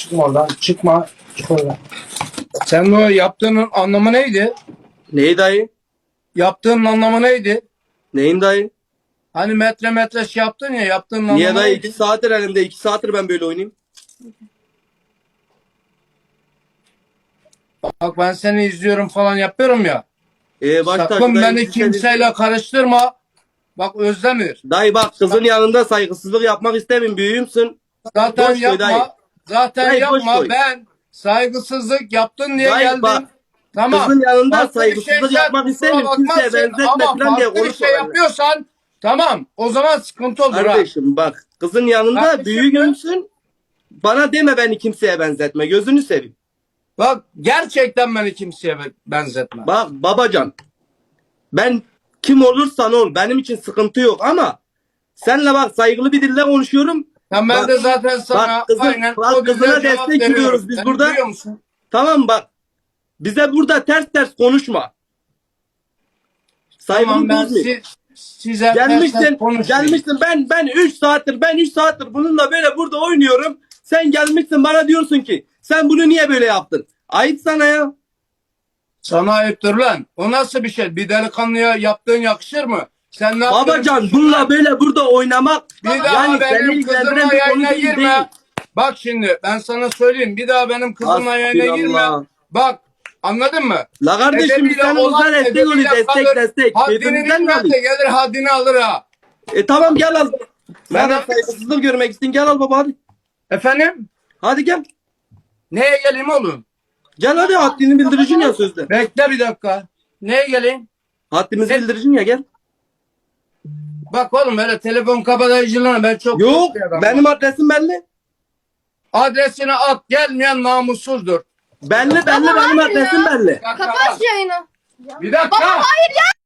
Çıkma oradan. Çıkma. Çık oradan. Sen bu yaptığının anlamı neydi? Neyi dayı? Yaptığının anlamı neydi? Neyin dayı? Hani metre metre şey yaptın ya yaptığının anlamı Niye dayı? neydi? İki saattir elimde. iki saattir ben böyle oynayayım. Bak ben seni izliyorum falan yapıyorum ya. Ee, baş Sakın tacı dayı, beni siz kimseyle karıştırma. Bak Özdemir. Dayı bak kızın yanında saygısızlık yapmak istemiyorum. Büyüğümsün. Zaten Boş yapma. dayı. Zaten Dayı, boş yapma. koy. Ben saygısızlık yaptın diye Dayı, geldim. bak, tamam. kızın yanında Farklı bir saygısızlık şeysen yapmak kusura istemiyorum. Kimseye bakmazsın benzetme ama falan diye farklı bir konuşma şey benimle. yapıyorsan tamam o zaman sıkıntı olur ha. Kardeşim bak kızın yanında Kardeşim büyüğümsün. Bana deme beni kimseye benzetme. Gözünü seveyim. Bak gerçekten beni kimseye be- benzetme. Bak babacan. Ben kim olursan ol benim için sıkıntı yok ama senle bak saygılı bir dille konuşuyorum. Ya ben bak- de zaten sana bak kızın- aynen bak o kızına destek veriyoruz biz Sen burada. Tamam bak. Bize burada ters ters konuşma. Saygılı Tamam ben size konuşmayayım. gelmişsin. Ben ben 3 saattir, ben 3 saattir bununla böyle burada oynuyorum. Sen gelmişsin bana diyorsun ki sen bunu niye böyle yaptın? Ayıp sana ya. Sana ayıptır lan. O nasıl bir şey? Bir delikanlıya yaptığın yakışır mı? Sen ne? Babacan bununla böyle burada oynamak Bir daha yani seni benim ilgilendiren kızımla bir konu yayına değil. girme. değil. Bak şimdi ben sana söyleyeyim. Bir daha benim kızımla yayına girme. Hasbinallah. Bak anladın mı? La kardeşim Edebiyle sen olan olsan destek oluyor edebiyle destek kalır. destek. Haddini Birbirimizden mi bilmez de alayım? gelir haddini alır ha. E tamam gel al. Bana- saygısızlık görmek istedim. Gel al baba hadi. Efendim? Hadi gel. Neye geleyim oğlum? Gel hadi haddini bildiricin ya sözde. Bekle bir dakika. Neye geleyim? Haddimizi bildiricin ya gel. Bak oğlum öyle telefon kabadayıcılığına ben çok Yok benim adresim belli. Adresini at gelmeyen namussuzdur. Belli belli benim adresim belli. Bir dakika, Kapat yayını. Bir dakika. Hayır ya.